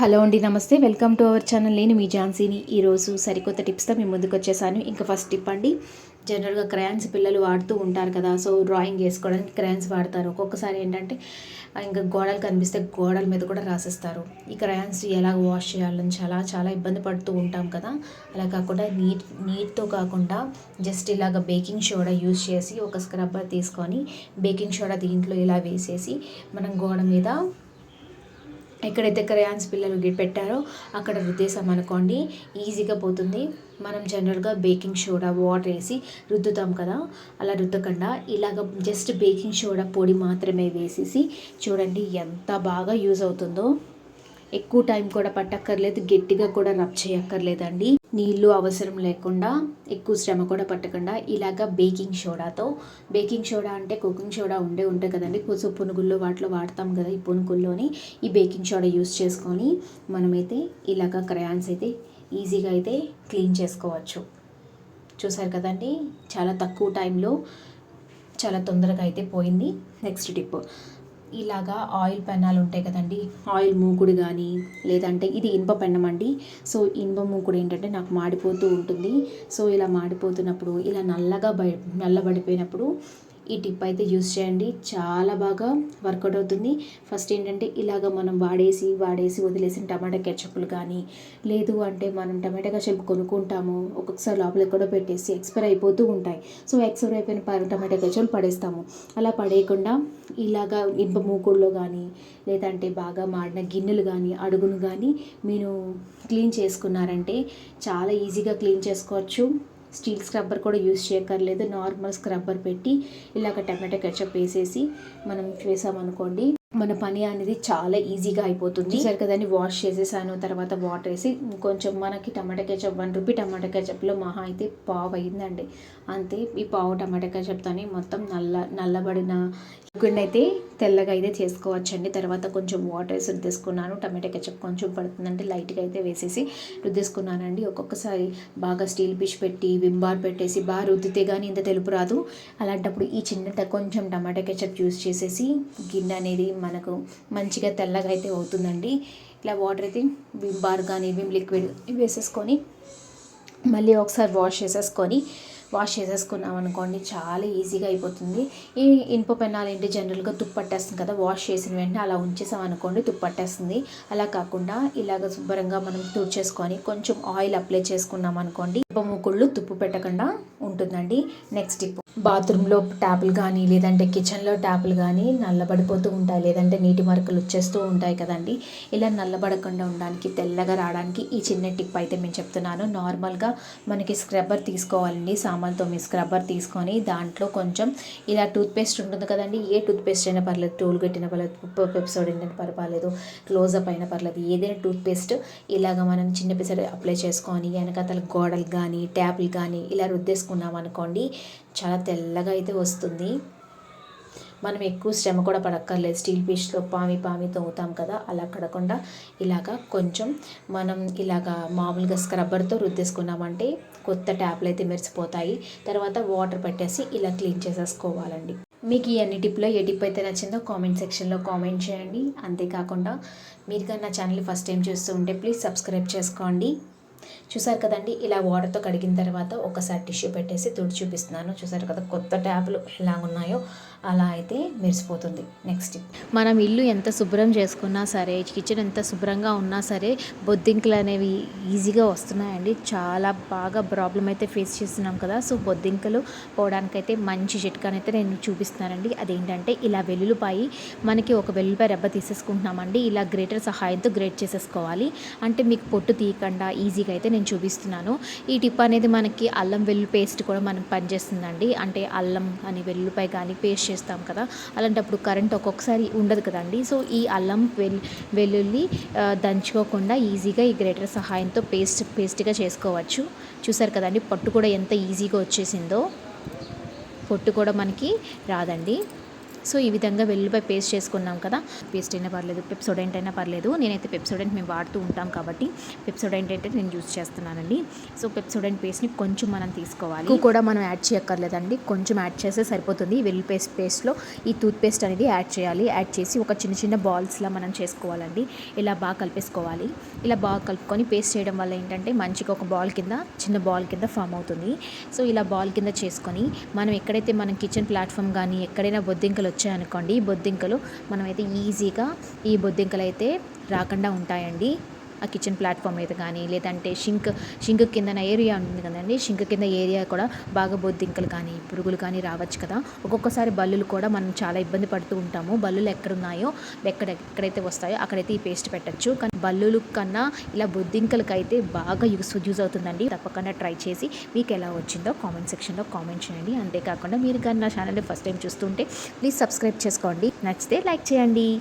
Hello అండి నమస్తే. Welcome to our channel. నేను మీ ఝాన్సీని. ఈరోజు సరికొత్త టిప్స్తో మేము ముందుకు వచ్చేసాను. ఇంకా ఫస్ట్ టిప్ అండి జనరల్గా క్రయాన్స్ పిల్లలు వాడుతూ ఉంటారు కదా సో డ్రాయింగ్ వేసుకోవడానికి క్రయాన్స్ వాడతారు. ఒక్కొక్కసారి ఏంటంటే ఇంకా గోడలు కనిపిస్తే గోడల మీద కూడా రాసేస్తారు. ఈ క్రయాన్స్ ఎలా వాష్ చేయాలని చాలా చాలా ఇబ్బంది పడుతూ ఉంటాం కదా. అలా కాకుండా నీట్ నీట్తో కాకుండా జస్ట్ ఇలాగ బేకింగ్ సోడా యూస్ చేసి ఒక స్క్రబ్బర్ తీసుకొని బేకింగ్ సోడా దీంట్లో ఇలా వేసేసి మనం గోడ మీద ఎక్కడైతే క్రయాన్స్ పిల్లలు పెట్టారో అక్కడ రుద్దేసాం అనుకోండి ఈజీగా పోతుంది. మనం జనరల్గా బేకింగ్ సోడా వాటర్ వేసి రుద్దుతాం కదా. అలా రుద్దకుండా ఇలాగ జస్ట్ బేకింగ్ సోడా పొడి మాత్రమే వేసేసి చూడండి ఎంత బాగా యూజ్ అవుతుందో. ఎక్కువ టైం కూడా పట్టక్కర్లేదు గట్టిగా కూడా రబ్ చేయక్కర్లేదండి. నీళ్ళు అవసరం లేకుండా ఎక్కువ శ్రమ కూడా పట్టకుండా ఇలాగ బేకింగ్ సోడాతో బేకింగ్ సోడా అంటే కుకింగ్ సోడా ఉండే ఉంటాయి కదండి. కొంచెం పునుగుల్లో వాటిలో వాడతాం కదా ఈ పునుగుల్లోని ఈ బేకింగ్ సోడా యూస్ చేసుకొని మనమైతే ఇలాగ క్రయాన్స్ అయితే ఈజీగా అయితే క్లీన్ చేసుకోవచ్చు. చూసారు కదండి? చాలా తక్కువ టైంలో చాలా తొందరగా అయితే పోయింది. Next tip. ఇలాగా ఆయిల్ పెన్నాలు ఉంటాయి కదండి. ఆయిల్ మూకుడు కానీ లేదంటే ఇది ఇనుప పెన్నం అండి. సో ఇనుప మూకుడు ఏంటంటే నాకు మాడిపోతూ ఉంటుంది. సో ఇలా మాడిపోతున్నప్పుడు ఇలా నల్లగా బయ నల్లబడిపోయినప్పుడు ఈ టిప్ అయితే యూస్ చేయండి. చాలా బాగా వర్కౌట్ అవుతుంది. ఫస్ట్ ఏంటంటే ఇలాగ మనం వాడేసి వాడేసి వదిలేసిన టమాటా కెచప్లు కానీ లేదు అంటే మనం టమాటా కెచప్ కొనుక్కుంటాము ఒక్కొక్కసారి లోపల ఎక్కడో పెట్టేసి ఎక్స్పైర్ అయిపోతూ ఉంటాయి. సో ఎక్స్పైర్ అయిపోయిన ప- టమాటా కెచప్ పడేస్తాము. అలా పడేయకుండా ఇలాగా ఇనుప మూకుడులో కానీ లేదంటే బాగా మాడిన గిన్నెలు కానీ అడుగును కానీ మీరు క్లీన్ చేసుకున్నారంటే చాలా ఈజీగా క్లీన్ చేసుకోవచ్చు. స్టీల్ స్క్రబ్బర్ కూడా యూస్ చేయక్కర్లేదు. నార్మల్ స్క్రబ్బర్ పెట్టి ఇలాగ టమాటా కెచప్ వేసేసి మనం వేసామనుకోండి మన పని అనేది చాలా ఈజీగా అయిపోతుంది. సరే కదండి వాష్ చేసేసాను తర్వాత వాటర్ వేసి కొంచెం మనకి tomato ketchup one rupee tomato కెచప్లో మహా అయితే పావు అయిందండి. అంతే ఈ పావు టమాటా కెచప్తోని మొత్తం నల్ల నల్లబడిన లిక్విడ్ అయితే తెల్లగా అయితే చేసుకోవచ్చండి. తర్వాత కొంచెం వాటర్ వేసి రుద్దేసుకున్నాను. టమాటా కెచప్ కొంచెం పడుతుందంటే లైట్గా అయితే వేసేసి రుద్దేసుకున్నానండి. ఒక్కొక్కసారి బాగా స్టీల్ పిష్ పెట్టి విమ్ బార్ పెట్టేసి బాగా రుద్దితే కానీ ఇంత తెలుపు రాదు. అలాంటప్పుడు ఈ చిన్న కొంచెం టమాటా కెచప్ యూస్ చేసేసి గిన్నె అనేది మనకు మంచిగా తెల్లగా అయితే అవుతుందండి. ఇలా వాటర్ అయితే విమ్ బార్ కానీ విమ్ లిక్విడ్ వేసేసుకొని మళ్ళీ ఒకసారి వాష్ చేసేసుకొని వాష్ చేసేసుకున్నాం అనుకోండి చాలా ఈజీగా అయిపోతుంది. ఈ ఇనుప పెన్నాలు ఏంటి? జనరల్గా తుప్పట్టేస్తుంది కదా వాష్ చేసిన వెంటనే అలా ఉంచేసాం అనుకోండి తుప్పట్టేస్తుంది అలా కాకుండా ఇలాగ శుభ్రంగా మనం తుడిచేసుకొని కొంచెం ఆయిల్ అప్లై చేసుకున్నాం అనుకోండి ఇనుప మూకుళ్ళు తుప్పు పెట్టకుండా ఉంటుందండి. నెక్స్ట్ ఇప్పు బాత్రూంలో ట్యాపులు కానీ లేదంటే కిచెన్లో ట్యాపులు కానీ నల్లబడిపోతూ ఉంటాయి. లేదంటే నీటి మరకలు వచ్చేస్తూ ఉంటాయి కదండి. ఇలా నల్లబడకుండా ఉండడానికి తెల్లగా రావడానికి ఈ చిన్న టిప్ అయితే మేము చెప్తున్నాను. నార్మల్గా మనకి స్క్రబ్బర్ తీసుకోవాలండి. సామాన్తో మీ స్క్రబ్బర్ తీసుకొని దాంట్లో కొంచెం ఇలా టూత్పేస్ట్ ఉంటుంది కదండి. ఏ టూత్పేస్ట్ అయినా పర్లేదు. టూల్ పెట్టినా పర్లేదు. పెప్సోడ్ అయినా పర్వాలేదు క్లోజప్ అయినా పర్లేదు. ఏదైనా టూత్పేస్ట్ ఇలాగ మనం చిన్న పిసర్ అప్లై చేసుకొని వెనకతల గోడలు కానీ ట్యాపులు కానీ ఇలా రుద్దేసుకున్నాం అనుకోండి చాలా తెల్లగా అయితే వస్తుంది. మనం ఎక్కువ శ్రమ కూడా పడక్కర్లేదు. స్టీల్ పీస్లో పామి పామి తోముతాం కదా అలా కడకుండా ఇలాగా కొంచెం మనం ఇలాగా మామూలుగా స్క్రబ్బర్తో రుద్దేసుకున్నామంటే కొత్త ట్యాప్లు అయితే మెరిసిపోతాయి. తర్వాత వాటర్ పెట్టేసి ఇలా క్లీన్ చేసేసుకోవాలండి. మీకు ఈ అన్ని టిప్లో ఏ టిప్ అయితే నచ్చిందో కామెంట్ సెక్షన్లో కామెంట్ చేయండి. అంతేకాకుండా మీరు కానీ నా ఛానల్ ఫస్ట్ టైం చూస్తూ ఉంటే ప్లీజ్ సబ్స్క్రైబ్ చేసుకోండి. చూసారు కదండి ఇలా వాటర్తో కడిగిన తర్వాత ఒకసారి టిష్యూ పెట్టేసి తుడి చూపిస్తున్నాను. చూసారు కదా కొత్త ట్యాబ్లు ఎలా ఉన్నాయో అలా అయితే మెరిసిపోతుంది. నెక్స్ట్ మనం ఇల్లు ఎంత శుభ్రం చేసుకున్నా సరే కిచెన్ ఎంత శుభ్రంగా ఉన్నా సరే బొద్దింకలు అనేవి ఈజీగా వస్తున్నాయండి. చాలా బాగా ప్రాబ్లం అయితే ఫేస్ చేస్తున్నాం కదా సో బొద్దింకలు పోవడానికైతే మంచి చిట్కానైతే నేను చూపిస్తున్నానండి. అదేంటంటే ఇలా వెల్లుల్లిపాయి మనకి ఒక వెల్లుల్లిపాయ రెబ్బ తీసేసుకుంటున్నామండి. ఇలా గ్రేటర్ సహాయంతో గ్రేట్ చేసేసుకోవాలి. అంటే మీకు పొట్టు తీయకుండా ఈజీగా అయితే నేను నేను చూపిస్తున్నాను. ఈ టిప్ అనేది మనకి అల్లం వెల్లుల్లి పేస్ట్ కూడా మనం పనిచేస్తుందండి. అంటే అల్లం కానీ వెల్లుల్లిపాయ కానీ పేస్ట్ చేస్తాం కదా అలాంటప్పుడు కరెంట్ ఒక్కొక్కసారి ఉండదు కదండి. సో ఈ అల్లం వెల్ వెల్లుల్లి దంచుకోకుండా ఈజీగా ఈ గ్రేటర్ సహాయంతో పేస్ట్ పేస్ట్గా చేసుకోవచ్చు. చూసారు కదండి పట్టు కూడా ఎంత ఈజీగా వచ్చేసిందో. పొట్టు కూడా మనకి రాదండి. సో ఈ విధంగా వెల్లుల్లిపాయ పేస్ట్ చేసుకున్నాం కదా. పేస్ట్ అయినా పర్లేదు పెప్సోడెంట్ అయినా పర్లేదు. నేనైతే పెప్సోడెంట్ మేము వాడుతూ ఉంటాం కాబట్టి పెప్సోడెంట్ అయితే నేను యూస్ చేస్తున్నానండి. సో పెప్సోడెంట్ పేస్ట్ని కొంచెం మనం తీసుకోవాలి. కూడా మనం యాడ్ చేయక్కర్లేదండి. కొంచెం యాడ్ చేస్తే సరిపోతుంది. వెల్లుల్లి పేస్ట్ పేస్ట్లో ఈ టూత్ పేస్ట్ అనేది యాడ్ చేయాలి. యాడ్ చేసి ఒక చిన్న చిన్న బాల్స్లా మనం చేసుకోవాలండి. ఇలా బాగా కలిపేసుకోవాలి. ఇలా బాగా కలుపుకొని పేస్ట్ చేయడం వల్ల ఏంటంటే మంచిగా ఒక బాల్ కింద చిన్న బాల్ కింద ఫామ్ అవుతుంది. సో ఇలా బాల్ కింద చేసుకొని మనం ఎక్కడైతే మనం కిచెన్ ప్లాట్ఫామ్ కానీ ఎక్కడైనా బొద్దింకలు వచ్చాయనుకోండి. ఈ బొద్దింకలు మనమైతే ఈజీగా ఈ బొద్దింకలు అయితే రాకుండా ఉంటాయండి. ఆ కిచెన్ ప్లాట్ఫామ్ మీద కానీ లేదంటే షింక్ షింక్ కింద ఏరియా ఉంటుంది కదండి. షింక్ కింద ఏరియా కూడా బాగా బొద్దింకలు కానీ పురుగులు కానీ రావచ్చు కదా. ఒక్కొక్కసారి బల్లులు కూడా మనం చాలా ఇబ్బంది పడుతూ ఉంటాము. బల్లులు ఎక్కడున్నాయో ఎక్కడ ఎక్కడైతే వస్తాయో అక్కడైతే ఈ పేస్ట్ పెట్టచ్చు. కానీ బల్లులు కన్నా ఇలా బొద్దింకలకి అయితే బాగా యూస్ యూజ్ అవుతుందండి. తప్పకుండా ట్రై చేసి మీకు ఎలా వచ్చిందో కామెంట్ సెక్షన్లో కామెంట్ చేయండి. అంతేకాకుండా మీరు కానీ నా ఛానల్ని ఫస్ట్ టైం చూస్తుంటే ప్లీజ్ సబ్స్క్రైబ్ చేసుకోండి. నచ్చితే లైక్ చేయండి.